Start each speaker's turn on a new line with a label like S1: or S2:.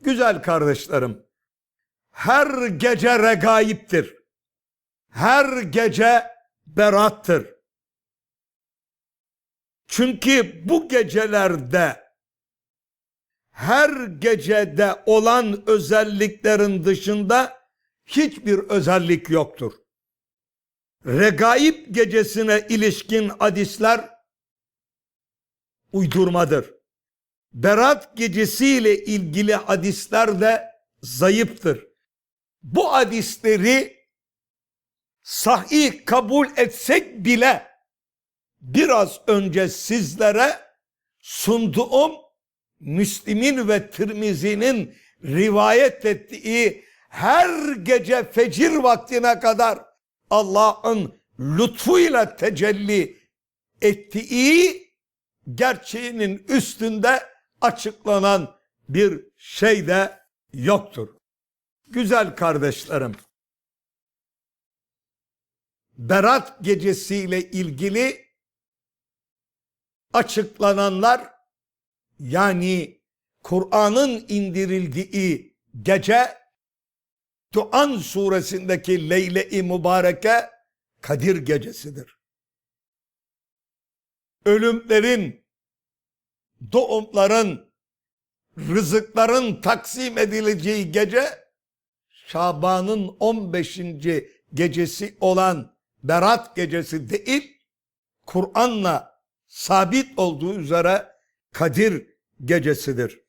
S1: Güzel kardeşlerim, her gece regaiptir. Her gece berattır. Çünkü bu gecelerde her gecede olan özelliklerin dışında hiçbir özellik yoktur. Regaib gecesine ilişkin hadisler uydurmadır. Berat gecesiyle ilgili hadisler de zayıftır. Bu hadisleri sahih kabul etsek bile biraz önce sizlere sunduğum Müslim'in ve Tirmizi'nin rivayet ettiği her gece fecir vaktine kadar Allah'ın lütfuyla tecelli ettiği gerçeğinin üstünde açıklanan bir şey de yoktur. Güzel kardeşlerim, Berat gecesiyle ilgili açıklananlar yani Kur'an'ın indirildiği gece Duan suresindeki Leyle-i Mübareke Kadir gecesidir. Ölümlerin, doğumların, rızıkların taksim edileceği gece Şaban'ın 15. gecesi olan Berat gecesi değil, Kur'an'la sabit olduğu üzere Kadir gecesidir.